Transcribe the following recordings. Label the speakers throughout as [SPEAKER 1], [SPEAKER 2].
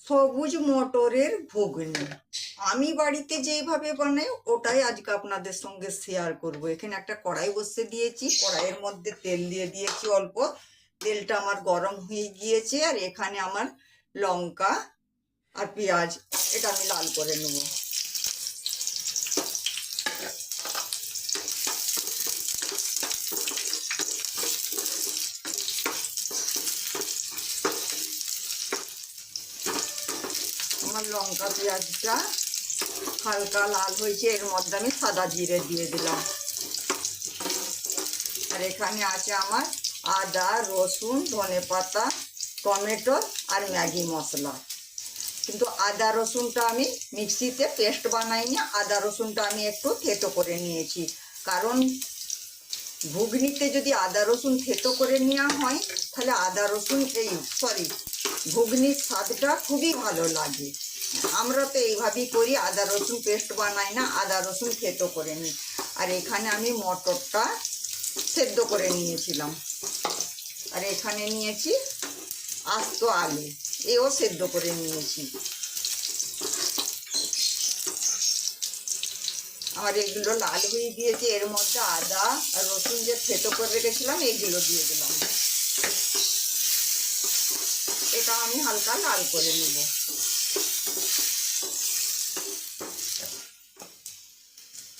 [SPEAKER 1] সবুজ মটরের ঘুগনি। আমি বাড়িতে যেইভাবে বানাই, ওটাই আজকে আপনাদের সঙ্গে শেয়ার করব। এখানে একটা কড়াই বসে দিয়েছি, কড়াইয়ের মধ্যে তেল দিয়ে দিয়েছি অল্প। তেলটা আমার গরম হয়ে গিয়েছে, আর এখানে আমার লঙ্কা আর পেঁয়াজ, এটা আমি লাল করে নেব আমার লঙ্কা, পেঁয়াজটা হালকা লাল হয়েছে, এর মধ্যে আমি সাদা জিরে দিয়ে দিলাম। আর এখানে আছে আমার আদা, রসুন, ধনে পাতা, টমেটো আর ম্যাগি মশলা। কিন্তু আদা, রসুনটা আমি মিক্সিতে পেস্ট বানাইনি, আদা, রসুনটা আমি একটু থেতো করে নিয়েছি। কারণ ঘুগনিতে যদি আদা, রসুন থেতো করে নেওয়া হয়, তাহলে আদা, রসুন এই, সরি, ঘুগনির স্বাদটা খুবই ভালো লাগে। আমরা তো এইভাবেই করি, আদা, রসুন পেস্ট বানাই না, আদা, রসুন থেতো করে নিই। আর এখানে আমি মটরটা সেদ্ধ করে নিয়েছিলাম। আর এখানে নিয়েছি আস্ত আলু, এও সেদ্ধ করে নিয়েছি। আমার এগুলো লাল হয়ে গিয়েছে, এর মধ্যে আদা আর রসুন যে থেতো করে রেখেছিলাম, এইগুলো দিয়ে দিলাম। এটা আমি হালকা লাল করে নেব।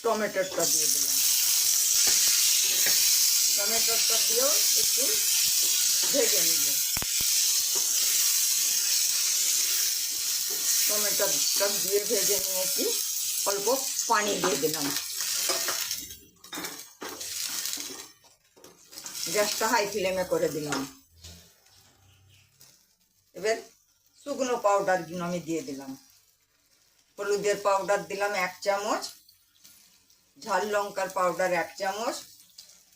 [SPEAKER 1] টমেটোটা দিয়ে দিলাম। টমেটোটা দিয়েও একটু ভেজে নেব। টমেটোটা দিয়ে ভেজে নিয়েছি। অল্প পানি দিয়ে দিলাম। গ্যাসটা হাই ফ্লেমে করে দিলাম। এবার শুকনো পাউডারগুলো আমি দিয়ে দিলাম। হলুদের পাউডার দিলাম এক চামচ। ঝাল লঙ্কার পাউডার এক চামচ,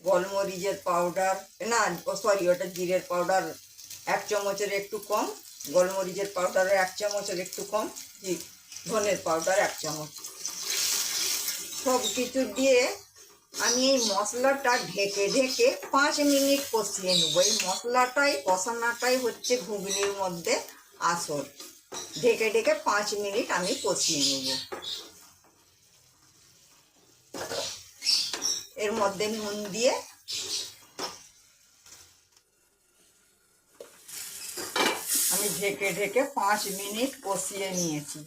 [SPEAKER 1] গোলমরিচের পাউডার না সরি ওটা জিরের পাউডার এক চামচের একটু কম, গোলমরিচের পাউডার এক চামচের একটু কম ধনের পাউডার এক চামচ। সব কিছু দিয়ে আমি এই মশলাটা ঢেকে ঢেকে পাঁচ মিনিট কষিয়ে নেব। এই মশলাটাই, কষানোটাই হচ্ছে ঘুগনির মধ্যে আসল। ঢেকে ঢেকে পাঁচ মিনিট আমি কষিয়ে নেব। এর মধ্যে নুন দিয়ে আমি ঢেকে ঢেকে পাঁচ মিনিট কষিয়ে নিয়েছি।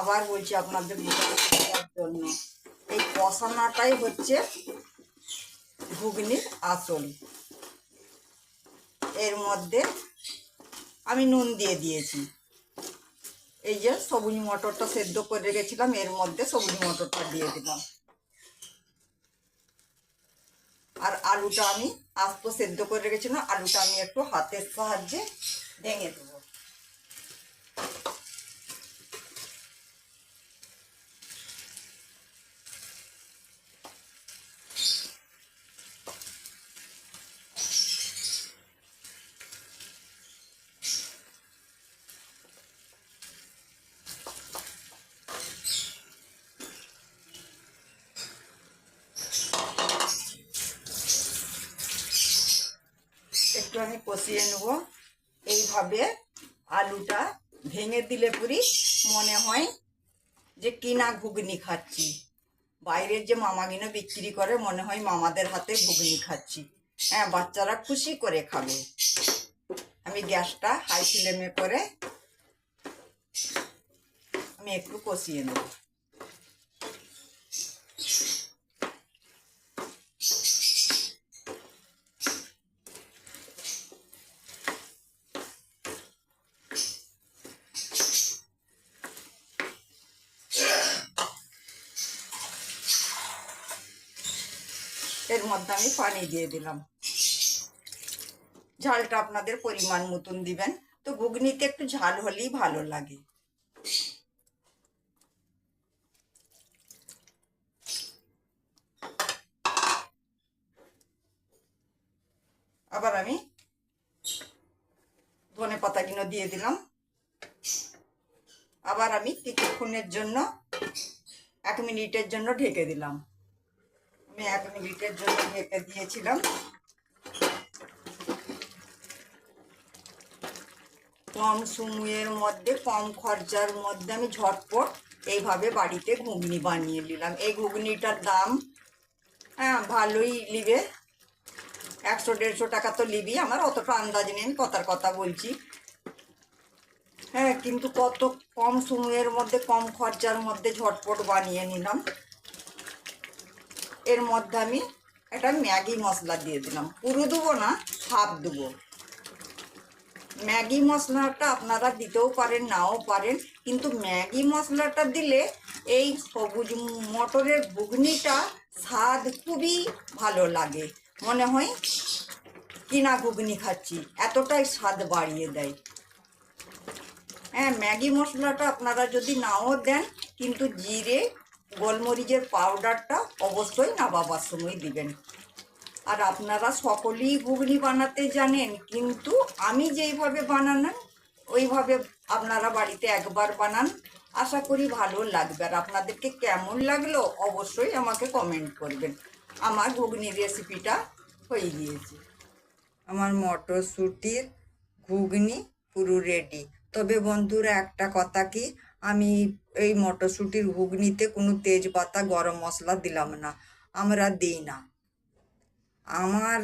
[SPEAKER 1] আবার বলছি আপনাদের বোঝার জন্য। এই কষানোটাই হচ্ছে ঘুগনির আসল। এর মধ্যে আমি নুন দিয়ে দিয়েছি। এই যে সবুজ মটরটা সেদ্ধ করে রেখেছিলাম, এর মধ্যে সবুজ মটরটা দিয়ে দিলাম। আর আলুটা আমি আস্ত সেদ্ধ করে রেখেছিলাম। আলুটা আমি একটু হাতের সাহায্যে ভেঙে দেবো একটু আমি কষিয়ে নেব। এইভাবে আলুটা ভেঙে দিলে পুরি মনে হয় যে কিনা ঘুগনি খাচ্ছি। বাইরের যে মামাগিনো বিক্রি করে, মনে হয় মামাদের হাতে ঘুগনি খাচ্ছি। হ্যাঁ বাচ্চারা খুশি করে খাবে। আমি গ্যাসটা হাই ফ্লেমে করে আমি একটু কষিয়ে নেব। এর মধ্যে আমি পানি দিয়ে দিলাম। ঝালটা আপনাদের পরিমাণ মতন দিবেন। তো ঘুগনিতে একটু ঝাল হলেই ভালো লাগে। আবার আমি ধনে পাতাগুলো দিয়ে দিলাম। আবার আমি কিছুক্ষণের জন্য, এক মিনিটের জন্য ঢেকে দিলাম। এক মিনিটের জন্য ঢেকে দিয়েছিলাম। কম সময়ের মধ্যে, কম খরচার মধ্যে আমি ঝটপট এইভাবে বাড়িতে ঘুগনি বানিয়ে নিলাম। এই ঘুগনিটার দাম হ্যাঁ ভালোই নিবে। একশো, দেড়শো টাকা তো নিবি, আমার অতটা আন্দাজ নেই কথার কথা বলছি। হ্যাঁ কিন্তু কত কম সময়ের মধ্যে, কম খরচার মধ্যে ঝটপট বানিয়ে নিলাম। এর মধ্যে আমি একটা ম্যাগি মশলা দিয়ে দিলাম। পুরো দেবো না হাফ দেবো। ম্যাগি মশলাটা আপনারা দিতেও পারেন, নাও পারেন, কিন্তু ম্যাগি মশলাটা দিলে এই সবুজ মটরের ঘুগনিটা স্বাদ খুবই ভালো লাগে। মনে হয় কিনা ঘুগনি খাচ্ছি, এতটাই স্বাদ বাড়িয়ে দেয়। হ্যাঁ ম্যাগি মশলাটা আপনারা যদি নাও দেন, কিন্তু জিরে গোলমরিচের পাউডারটা অবশ্যই নাবাবার সময় দিবেন। আর আপনারা সকলেই ঘুগনি বানাতে জানেন, কিন্তু আমি যেইভাবে বানানো ওইভাবে আপনারা বাড়িতে একবার বানান, আশা করি ভালো লাগবে। আর আপনাদেরকে কেমন লাগল অবশ্যই আমাকে কমেন্ট করবেন। আমার ঘুগনি রেসিপিটা হয়ে গিয়েছে। আমার মটরশুঁটির ঘুগনি পুরো রেডি তবে বন্ধুরা, একটা কথা কি? আমি এই মটরশুঁটির ঘুগনিতে কোনো তেজপাতা, গরম মশলা দিলাম না। আমরা দিই না। আমার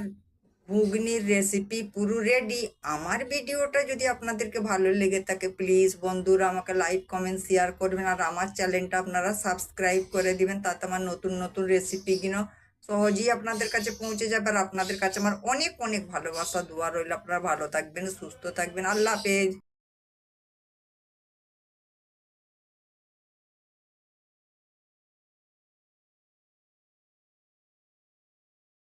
[SPEAKER 1] ঘুগনির রেসিপি পুরো রেডি আমার ভিডিওটা যদি আপনাদেরকে ভালো লেগে থাকে প্লিজ বন্ধুরা আমাকে লাইক কমেন্ট শেয়ার করবেন। আর আমার চ্যানেলটা আপনারা সাবস্ক্রাইব করে দিবেন, তাতে আমার নতুন নতুন রেসিপিগুলো সহজেই আপনাদের কাছে পৌঁছে যাবে। আর আপনাদের কাছে আমার অনেক অনেক ভালোবাসা। দোয়া রইল। আপনারা ভালো থাকবেন, সুস্থ থাকবেন। আল্লাহ হাফেজ।